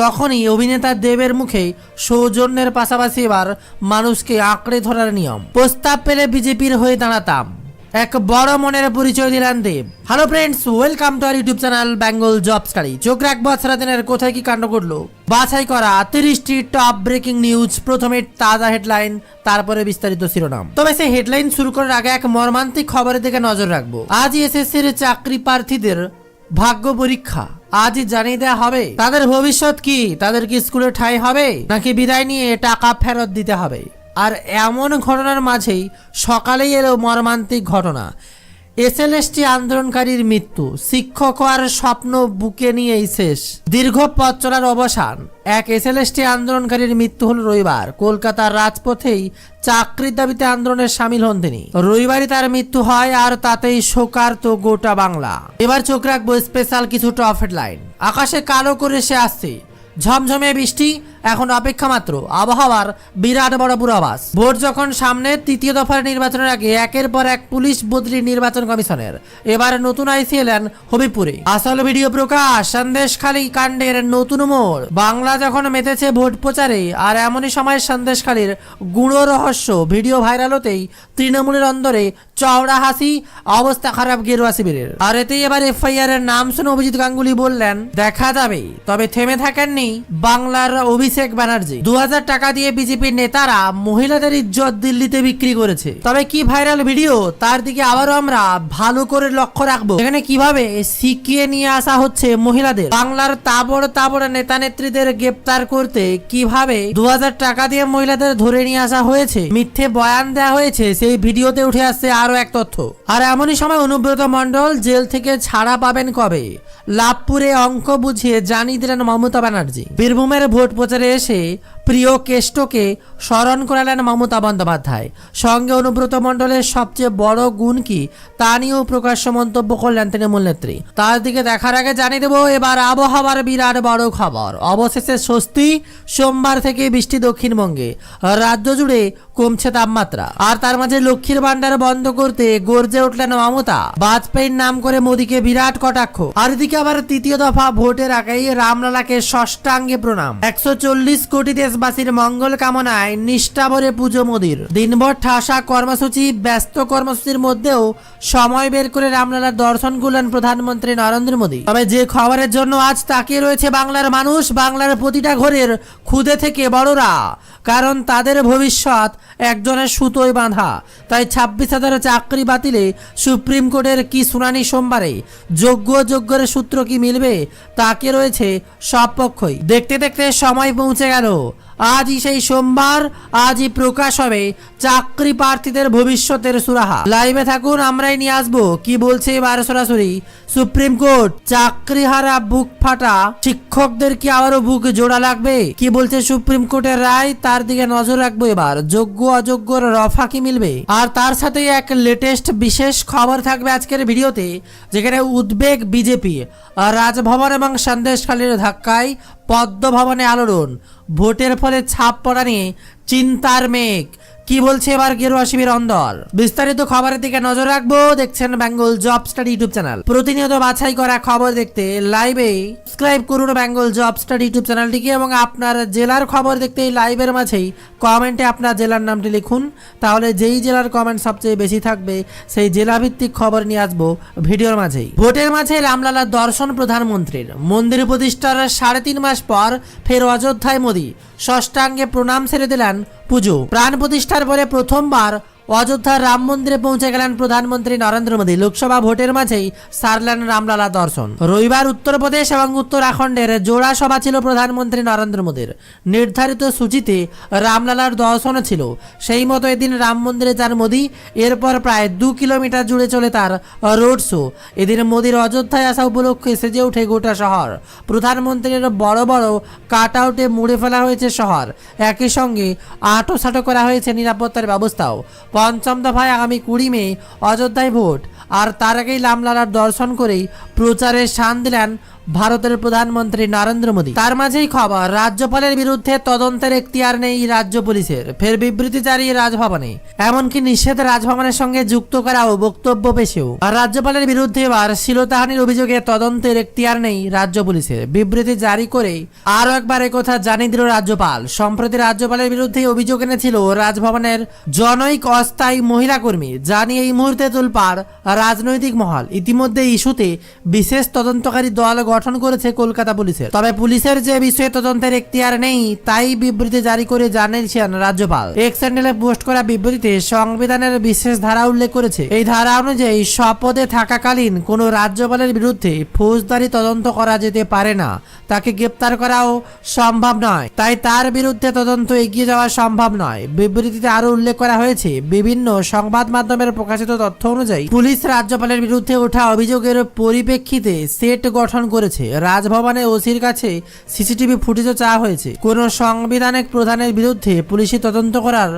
তখনই অভিনেতা দেবের মুখে সৌজন্যের পাশাপাশি এবার মানুষকে আঁকড়ে ধরার নিয়ম। প্রস্তাব পেলে বিজেপির হয়ে দাঁড়াতাম। এক বড় মনের পরিচয় দিলেন Dev. Hello friends welcome to our YouTube channel Bengal job study চোখ রাখব সারা দিনের কোথায় কি কাণ্ড করল বাছাই করা তিরিশটি টপ ব্রেকিং নিউজ প্রথমে তাজা হেডলাইন তারপরে বিস্তারিত শিরোনাম। তবে সেই হেডলাইন শুরু করার আগে এক মর্মান্তিক খবরের দিকে নজর রাখব। আজ এসএসসির চাকরি প্রার্থীদের ভাগ্য পরীক্ষা। আজই জানিয়ে দেওয়া হবে। তাদের ভবিষ্যৎ কি? তাদের কি স্কুলে ঠাঁই হবে? নাকি বিদায় নিয়ে টাকা ফেরত দিতে হবে? আর এমন ঘটনার মাঝেই সকালেই এলো মর্মান্তিক ঘটনা। এসএলএসটি আন্দোলনকারীর মৃত্যু। শিক্ষক হওয়ার স্বপ্ন বুকে নিয়েই শেষ। দীর্ঘ পথ চলার অবসান। এক এসএলএসটি আন্দোলনকারীর মৃত্যু হল রবিবার। কলকাতার রাজপথেই চাকরির দাবিতে আন্দোলনে সামিল হন তিনি। রবিবারই তার মৃত্যু হয় আর তাতেই শোকার তো গোটা বাংলা। এবার চোখ রাখব স্পেশাল কিছু টপ হেডলাইন আকাশে কালো করে সে আসছে। ঝমঝমে বৃষ্টি, এখন অপেক্ষা মাত্র। আবহাওয়ার বিরাট বড় পূর্বাভাস। ভোট যখন সামনে তৃতীয় দফার নির্বাচনের আগে একের পর এক পুলিশ বদলি নির্বাচন কমিশনের। এবার নতুন আইসি এলেন হবিপুরে আসল ভিডিও প্রকাশ, সন্দেশখালী কাণ্ডের নতুন মোড়। বাংলা যখন মেতেছে ভোট প্রচারে, আর এমনই সময় সন্দেশখালীর গুঁড়ো রহস্য ভিডিও ভাইরাল হতেই তৃণমূলের অন্দরে চওড়া হাসি, অবস্থা খারাপ গেরুয়া শিবিরের। আর এতেই এবার এফআইআর এর নাম শুনে অভিজিৎ গাঙ্গুলি বললেন, দেখা যাবে তবে থেমে থাকেননি বাংলার অভিষেক ব্যানার্জি। দু হাজার টাকা দিয়ে বিজেপির নেতারা মহিলাদের ইজ্জত দিল্লিতে বিক্রি করেছে। তবে কি ভাইরাল ভিডিও? তার দিকে আবারও আমরা ভালো করে লক্ষ্য রাখব। এখানে কীভাবে শিখিয়ে নিয়ে আসা হচ্ছে মহিলাদের? বাংলার তাবড় তাবড় নেতা নেত্রীদের গ্রেপ্তার করতে কীভাবে দু হাজার টাকা দিয়ে মহিলাদের ধরে নিয়ে আসা হয়েছে? মিথ্যে বয়ান দেওয়া হয়েছে, সেই ভিডিওতে উঠে আসছে আরও এক তথ্য। আর এমনই সময় অনুব্রত মন্ডল জেল থেকে ছাড়া পাবেন কবে? লাভপুরে অঙ্ক বুঝিয়ে জানিয়ে দিলেন মমতা ব্যানার্জি। বীরভূমের ভোট প্রচারে এসে প্রিয় কেষ্টকে স্মরণ করালেন মমতা বন্দ্যোপাধ্যায়। সঙ্গে অনুব্রত মণ্ডলের সবচেয়ে বড় গুণ কি? তা নিয়েও প্রকাশ্য মন্তব্য করলেন তৃণমূল নেত্রী। তার দিকে দেখার আগে জানিয়ে দেবো, এবার আবহাওয়ার বিরাট বড় খবর। অবশেষে স্বস্তি, সোমবার থেকে বৃষ্টি দক্ষিণবঙ্গে। রাজ্য জুড়ে কমছে তাপমাত্রা। আর তার মাঝে লক্ষ্মীর ভান্ডার বন্ধ করতে গর্জে উঠলেন মমতা। বাজপেয়ীর নাম করে মোদীকে বিরাট কটাক্ষ। আর এদিকে আবার তৃতীয় দফা ভোটের আগেই রামলালাকে ষষ্ঠাঙ্গে প্রণাম। একশো চল্লিশ কোটি দেশবাসীর মঙ্গল কামনায় নিষ্ঠা ভরে পুজো মোদীর দিনভর ঠাসা কর্মসূচি, ব্যস্ত কর্মসূচির মধ্যেও সময় বের করে রামলালার দর্শন করলেন প্রধানমন্ত্রী নরেন্দ্র মোদী। তবে যে খবরের জন্য আজ তাকিয়ে রয়েছে বাংলার মানুষ, বাংলার প্রতিটা ঘরের খুদে থেকে বড়রা। কারণ তাদের ভবিষ্যৎ একজনের সুতোয় বাঁধা। তাই ছাব্বিশ হাজার চাকরি বাতিলে সুপ্রিম কোর্টের কি শুনানি সোমবারে? যোগ্য যোগ্যের সূত্র কি মিলবে? তাকে রয়েছে সব পক্ষই। দেখতে দেখতে সময় পৌঁছে গেল। আজই সেই সোমবার, আজই প্রকাশ হবে চাকরি প্রার্থীদের ভবিষ্যতের সুরাহা। লাইভে থাকুন, আমরাই নিয়ে আসব। কি বলছে এবার সরাসরি? সুপ্রিম কোর্ট চাকরিহারা বুক ফাটা। শিক্ষকদের কি আবারও বুক জোড়া লাগবে? কি বলছে সুপ্রিম কোর্টের রায়? তার দিকে নজর রাখব এবার। যোগ্য, অযোগ্যর রফা কি মিলবে? আর তার সাথে এক লেটেস্ট বিশেষ খবর থাকবে আজকের ভিডিওতে, যেখানে উদ্বেগ বিজেপি। রাজভবন এবং সন্দেশখালীর ধাক্কায় পদ্ম ভবনে আলোড়ন। ভোটের ফলে ছাপ পড়া নিয়ে চিন্তার মেঘ। কি বলছে এবার গেরুয়া শিবির অন্দর? বিস্তারিত খবরের দিকে নজর রাখব। দেখছেন Bengal job study YouTube channel. প্রতিনিয়ত বাছাই করা খবর দেখতে লাইভে সাবস্ক্রাইব করুন বেঙ্গল জব স্টাডি ইউটিউব চ্যানেলটিকে এবং আপনার জেলার খবর দেখতে এই লাইভের মাঝেই কমেন্টে আপনার জেলার নামটি লিখুন। তাহলে যেই জেলার কমেন্ট সবচেয়ে বেশি থাকবে, সেই জেলাভিত্তিক খবর নিয়ে আসব ভিডিওর মাঝেই। ভোটের মাঝে রামলালার দর্শন প্রধানমন্ত্রীর। মন্দির প্রতিষ্ঠার সাড়ে তিন মাস পর ফের অযোধ্যায় মোদী। ষষ্ঠাঙ্গে প্রণাম ছেড়ে দিলেন পুজো। প্রাণ প্রতিষ্ঠার পরে প্রথমবার অযোধ্যার রাম মন্দিরে পৌঁছে গেলেন প্রধানমন্ত্রী নরেন্দ্র মোদী। লোকসভা ভোটের মাঝেই সারলেন রামলালা দর্শন। রবিবার উত্তরপ্রদেশ এবং উত্তরাখণ্ডের জোড়া সভা ছিল প্রধানমন্ত্রী নরেন্দ্র মোদীর। নির্ধারিত সূচিতে রামলালার দর্শনও ছিল। সেই মতো এদিন রাম মন্দিরে যান মোদী। এরপর প্রায় দু কিলোমিটার জুড়ে চলে তার রোড শো। এদিন মোদীর অযোধ্যায় আসা উপলক্ষে সেজে ওঠে গোটা শহর। প্রধানমন্ত্রীর বড় বড় কাট আউটে মুড়ে ফেলা হয়েছে শহর। একই সঙ্গে আটো সাটো করা হয়েছে নিরাপত্তার ব্যবস্থাও। পঞ্চম দফায় আগামী কুড়ি মে অযোধ্যায় ভোট। আর তার আগেই লামলালার দর্শন করেই প্রচারে শান দিলেন ভারতের প্রধানমন্ত্রী নরেন্দ্র মোদী। তার মাঝেই খবর, রাজ্যপালের বিরুদ্ধে তদন্তের এখতিয়ার নেই রাজ্য পুলিশের। ফের বিবৃতি জারি রাজভবনে। এমনকি নিষেধ রাজভবনের সঙ্গে যুক্ত করাও বক্তব্য পেশেও। আর রাজ্যপালের বিরুদ্ধে এবার শিলতাহানির অভিযোগে তদন্তের এখতিয়ার নেই রাজ্য পুলিশের। বিবৃতি জারি করে আরও একবার একথা জানিয়ে দিল রাজ্যপাল। সম্প্রতি রাজ্যপালের বিরুদ্ধে অভিযোগ এনেছিল রাজভবনের জনৈক অস্থায়ী মহিলা কর্মী। নিয়ে এই মুহূর্তে তুলপার রাজনৈতিক মহল। ইতিমধ্যে ইস্যুতে বিশেষ তদন্তকারী দল গঠন করেছে কলকাতা পুলিশের। তবে পুলিশের যে বিষয়ে তদন্তের এখতিয়ার নেই, তাই বিবৃতি জারি করে জানিয়েছেন রাজ্যপাল। এক্স হ্যান্ডেলে পোস্ট করা বিবৃতিতে সংবিধানের বিশেষ ধারা উল্লেখ করেছে। এই ধারা অনুযায়ী শপথে থাকাকালীন কোনো রাজ্যপালের বিরুদ্ধে ফৌজদারি তদন্ত করা যেতে পারে না। তাকে গ্রেপ্তার করাও সম্ভব নয়। তাই তার বিরুদ্ধে তদন্ত এগিয়ে যাওয়া সম্ভব নয়। বিবৃতিতে আরও উল্লেখ করা হয়েছে, বিভিন্ন সংবাদ মাধ্যমের প্রকাশিত তথ্য অনুযায়ী পুলিশ রাজ্যপালের বিরুদ্ধে ওঠা অভিযোগের পরিপ্রেক্ষিতে সেট গঠন করেছে। রাজভবনে ওসির কাছে সিসিটিভি ফুটেজও চাওয়া হয়েছে। কোন সাংবিধানিক প্রধানের বিরুদ্ধে পুলিশি তদন্ত করার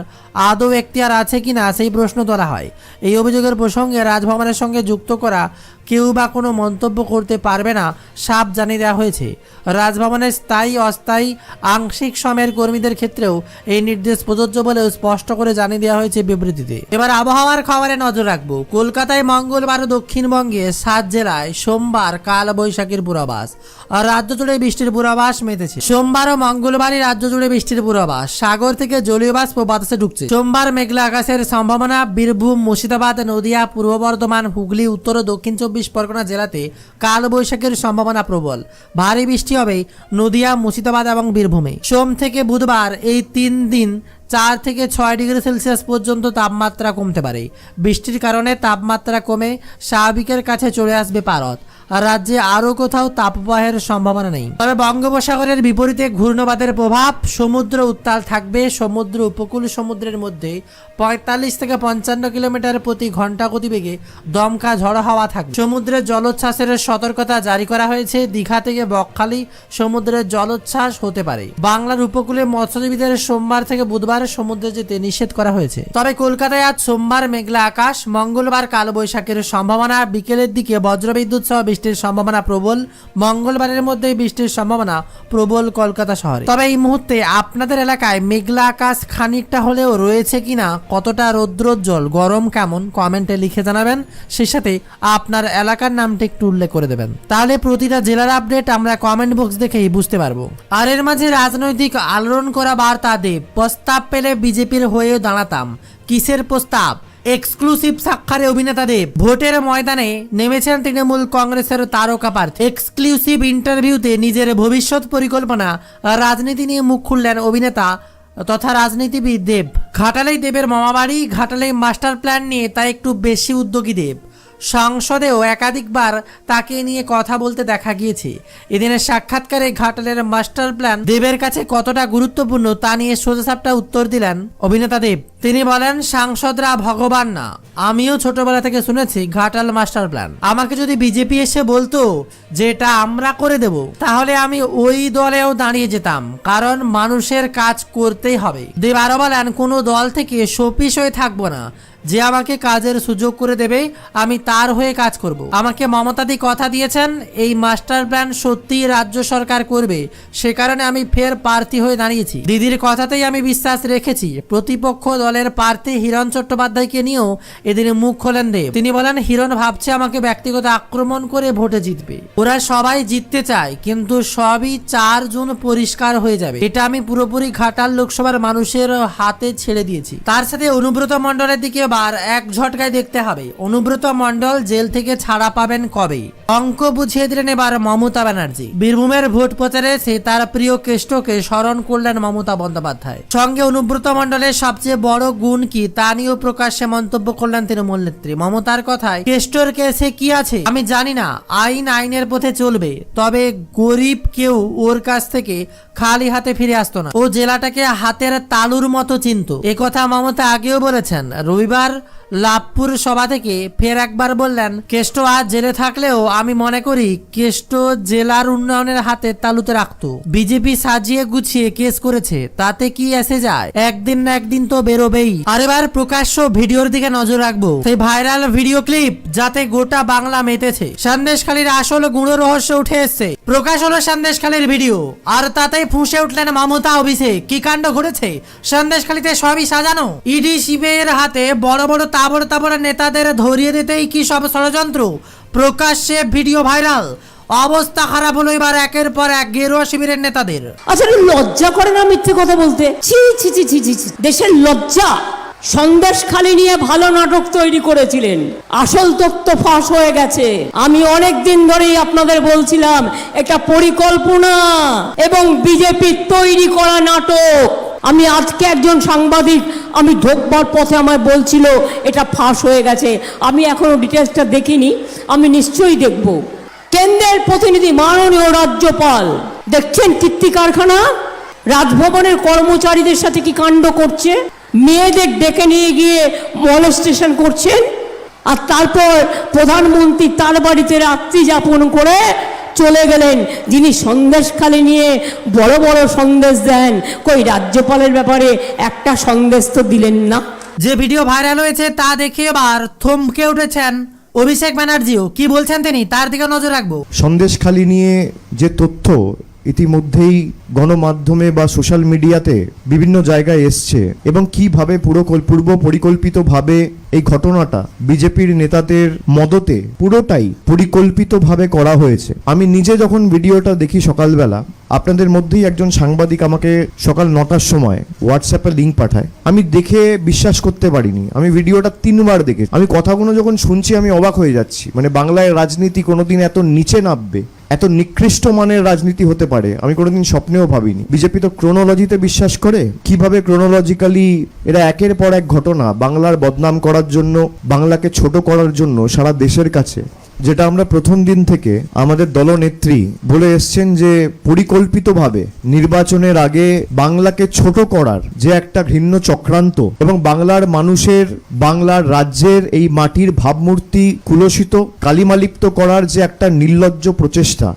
আদৌ এখতিয়ার আছে কিনা সেই প্রশ্ন তোলা হয়। এই অভিযোগের প্রসঙ্গে রাজভবনের সঙ্গে যুক্ত করা কেউ বা কোনো মন্তব্য করতে পারবে না, সাপ জানিয়ে দেওয়া হয়েছে। রাজভবনের স্থায়ী, অস্থায়ী, আংশিক সময়ের কর্মীদের ক্ষেত্রেও এই নির্দেশ প্রযোজ্য বলেও স্পষ্ট করে জানিয়ে দেওয়া হয়েছে বিবৃতিতে। এবার আবহাওয়ার খবরে নজর রাখব। কলকাতায় মঙ্গলবার দক্ষিণবঙ্গে সাত জেলায় সোমবার কাল বৈশাখীর পূর্বাভাস। আর রাজ্য জুড়ে বৃষ্টির পূর্বাভাস মেতেছে। সোমবার ও মঙ্গলবারই রাজ্য জুড়ে বৃষ্টির পূর্বাভাস। সাগর থেকে জলীয় বাষ্প বাতাসে ঢুকছে। সোমবার মেঘলা আকাশের সম্ভাবনা। বীরভূম, মুর্শিদাবাদ, নদিয়া, পূর্ব বর্ধমান, হুগলি, উত্তর ও দক্ষিণ চব্বিশ পরগনা জেলাতে কাল বৈশাখের সম্ভাবনা প্রবল। ভারী বৃষ্টি হবে নদিয়া, মুর্শিদাবাদ এবং বীরভূমে। সোম থেকে বুধবার এই তিন দিন চার থেকে ছয় ডিগ্রি সেলসিয়াস পর্যন্ত তাপমাত্রা কমতে পারে। বৃষ্টির কারণে তাপমাত্রা কমে স্বাভাবিকের কাছে চলে আসবে আর রাজ্যে আরও কোথাও তাপপ্রবাহের সম্ভাবনা নেই। তবে বঙ্গোপসাগরের বিপরীতে ঘূর্ণবাদের প্রভাব, সমুদ্র উত্তাল থাকবে। সমুদ্র উপকূল সমুদ্রের মধ্যে পঁয়তাল্লিশ থেকে পঞ্চান্ন কিলোমিটার প্রতি ঘণ্টা গতিবেগে দমকা ঝড় হাওয়া থাকবে। সমুদ্রের জলোচ্ছ্বাসের সতর্কতা জারি করা হয়েছে। দীঘা থেকে বকখালি সমুদ্রের জলোচ্ছ্বাস হতে পারে। বাংলার উপকূলে মৎস্যজীবীদের সোমবার থেকে বুধবার সমুদ্রে যেতে নিষেধ করা হয়েছে। তবে কলকাতায় আজ সোমবার মেঘলা আকাশ, মঙ্গলবার কালবৈশাখীর সম্ভাবনা। বিকেলের দিকে বজ্রবিদ্যুৎ সহ বৃষ্টির সম্ভাবনা প্রবল, মঙ্গলবারের মধ্যে বৃষ্টির সম্ভাবনা প্রবল কলকাতা শহরে। তবে এই মুহূর্তে আপনাদের এলাকায় মেঘলা আকাশ খানিকটা হলেও রয়েছে কিনা, কতটা রৌদ্রোজ্জ্বল, গরম কেমন, কমেন্টে লিখে জানাবেন। সেই সাথে আপনার এলাকার নামটি একটু উল্লেখ করে দেবেন। তাহলে প্রতিটা জেলার আপডেট আমরা কমেন্ট বক্স দেখেই বুঝতে পারব। আর এর মাঝে রাজনৈতিক আলোড়ন করা বার্তা দেব প্রস্তাব পেলে বিজেপির হয়ে দাঁড়াতাম। কিসের প্রস্তাব? এক্সক্লুসিভ সাক্ষারে অভিনেতা দেব ভোটের ময়দানে নেমেছেন তৃণমূল কংগ্রেসের তারকা প্রার্থী। এক্সক্লুসিভ ইন্টারভিউতে নিজের ভবিষ্যৎ পরিকল্পনা, রাজনীতি নিয়ে মুখ খুললেন অভিনেতা তথা রাজনীতিবিদ দেব। ঘাটালেই দেবের মামাবাড়ি, ঘাটালেই মাস্টার প্ল্যান নিয়ে তা একটু বেশি উদ্যোগী দেব। সংসদেও একাধিকবার তাকে নিয়ে কথা বলতে দেখা গিয়েছে। এদিনের সাক্ষাৎকারে ঘাটালের মাস্টার প্ল্যান দেবের কাছে কতটা গুরুত্বপূর্ণ তা নিয়ে সোজাসাপটা উত্তর দিলেন অভিনেতা দেব। তিনি বলেন, সাংসদরা ভগবান না। আমিও ছোটবেলা থেকে শুনেছি ঘাটাল মাস্টার প্ল্যান। আমাকে যদি বিজেপি এসে বলতো যে এটা আমরা করে দেব, তাহলে আমি ওই দলেও দাঁড়িয়ে যেতাম, কারণ মানুষের কাজ করতেই হবে। দেব আরও বলেন, কোনো দল থেকে শোপিস হয়ে থাকব না। যে আমাকে কাজের সুযোগ করে দেবে, আমি তার হয়ে কাজ করব। আমাকে মমতাদি কথা দিয়েছেন, এই মাস্টার প্ল্যান সত্যিই রাজ্য সরকার করবে। সে কারণে আমি ফের প্রার্থী হয়ে দাঁড়িয়েছি। দিদির কথাতেই আমি বিশ্বাস রেখেছি। প্রতিপক্ষ দলের প্রার্থী হিরণ চট্টোপাধ্যায়কে নিয়েও এদিনে মুখ খোলেন দেব। তিনি বলেন, হিরণ ভাবছে আমাকে ব্যক্তিগত আক্রমণ করে ভোটে জিতবে। ওরা সবাই জিততে চায়, কিন্তু সবই চার জুন পরিষ্কার হয়ে যাবে। এটা আমি পুরোপুরি ঘাটাল লোকসভার মানুষের হাতে ছেড়ে দিয়েছি। তার সাথে অনুব্রত মণ্ডলের দিকে বার এক ঝটকায় দেখতে হবে। অনুব্রত মণ্ডল জেল থেকে ছাড়া পাবেন কবে? অঙ্ক বুঝিয়ে দিলেন এবার মমতা ব্যানার্জি। বীরভূমের ভোট প্রচারে সে তার প্রিয় কেষ্টকে স্মরণ করলেন মমতা বন্দ্যোপাধ্যায়। সঙ্গে অনুব্রত মণ্ডলের সবচেয়ে বড় গুণ কি তা নিয়েও প্রকাশ্যে মন্তব্য করলেন তৃণমূল নেত্রী। মমতার কথায়, কেষ্টর কেসে কি আছে? আমি জানি না, আইন আইনের পথে চলবে, তবে গরিব কেউ ওর কাছ থেকে খালি হাতে ফিরে আসতো না। ও জেলাটাকে হাতের তালুর মতো চিনত। কথা মমতা আগেও বলেছেন। রবিবার Akbar লাভপুর সভা থেকে ফের একবার বললেন, কেষ্ট আজ জেলে থাকলেও আমি মনে করি কেষ্ট জেলার উন্নয়নের হাতে তালুতে রাখতো। বিজেপি সাজিয়ে গুছিয়ে কেস করেছে, তাতে কি এসে যায়? একদিন না একদিন তো বেরোবেই। আর এবার প্রকাশ্য ভিডিওর দিকে নজর রাখব। সেই ভাইরাল ভিডিও ক্লিপ যাতে গোটা বাংলা মেতেছে সন্দেশখালীর আসল গুঁড়ো রহস্য উঠে এসছে। প্রকাশ হলো সন্দেশখালীর ভিডিও। আর তাতে ফুঁসে উঠলেন মমতা অভিষেক। কি কাণ্ড ঘটেছে? সন্দেশখালীতে সবই সাজানো? ইডি শিবের হাতে বড় বড় তাবড় তাবড় নেতাদের ধরিয়ে দিতেই কি সব ষড়যন্ত্র? প্রকাশ্যে ভিডিও ভাইরাল। অবস্থা খারাপ হলো এবার একের পর এক গেরুয়া শিবিরের নেতাদের। আচ্ছা লজ্জা করে না মিথ্যে কথা বলতে? ছি ছি ছি ছি ছি। দেশের লজ্জা। সন্দেশ খালি নিয়ে ভালো নাটক তৈরি করেছিলেন। আসল তথ্য ফাঁস হয়ে গেছে। আমি অনেক দিন ধরেই আপনাদের বলছিলাম, এটা পরিকল্পনা এবং বিজেপির তৈরি করা নাটক। আমি আজকে একজন সাংবাদিক, আমি ঢোকবার পথে আমায় বলছিল, এটা ফাঁস হয়ে গেছে। আমি এখনও ডিটেলসটা দেখিনি, আমি নিশ্চয়ই দেখব। কেন্দ্রের প্রতিনিধি মাননীয় রাজ্যপাল, দেখছেন কীর্তি কারখানা? রাজভবনের কর্মচারীদের সাথে কি কাণ্ড করছে? মেয়েদের ডেকে নিয়ে গিয়ে মলস্টেশন করছেন? আর তারপর প্রধানমন্ত্রী তার বাড়িতে রাত্রি যাপন করে চলে গেলেন। যিনি সন্দেশখালি নিয়ে বড় বড় সন্দেশ দেন কই রাজ্যপালের ব্যাপারে একটা সন্দেশ তো দিলেন না। যে ভিডিও ভাইরাল হয়েছে তা দেখে এবার থমকে উঠেছেন অভিষেক ব্যানার্জিও। কি বলছেন তিনি? তার দিকে নজর রাখব। সন্দেশখালি নিয়ে যে তথ্য ইতিমধ্যেই গণমাধ্যমে বা সোশ্যাল মিডিয়াতে বিভিন্ন জায়গায় এসছে এবং কীভাবে পুরো পূর্ব পরিকল্পিতভাবে এই ঘটনাটা বিজেপির নেতাদের মদতে পুরোটাই পরিকল্পিতভাবে করা হয়েছে। আমি নিজে যখন ভিডিওটা দেখি সকালবেলা, আপনাদের মধ্যেই একজন সাংবাদিক আমাকে সকাল নটার সময় হোয়াটসঅ্যাপে লিঙ্ক পাঠায়। আমি দেখে বিশ্বাস করতে পারিনি। আমি ভিডিওটা তিনবার দেখেছি। আমি কথাগুলো যখন শুনছি, আমি অবাক হয়ে যাচ্ছি। মানে বাংলায় রাজনীতি কোনোদিন এত নিচে নামবে, এত নিকৃষ্ট মানের রাজনীতি হতে পারে, আমি কোনোদিন স্বপ্নেও ভাবিনি। বিজেপি তো ক্রোনোলজিতে বিশ্বাস করে, কীভাবে ক্রোনোলজিক্যালি এরা একের পর এক ঘটনা, বাংলার বদনাম করার জন্য, বাংলাকে ছোট করার জন্য সারা দেশের কাছে, যেটা আমরা প্রথম দিন থেকে আমাদের দলনেত্রী বলে এসছেন যে পরিকল্পিতভাবে নির্বাচনের আগে বাংলাকে ছোট করার যে একটা ঘৃণ্য চক্রান্ত এবং বাংলার মানুষের, বাংলার রাজ্যের এই মাটির ভাবমূর্তি কুলসিত, কালিমালিপ্ত করার যে একটা নির্লজ্জ প্রচেষ্টা।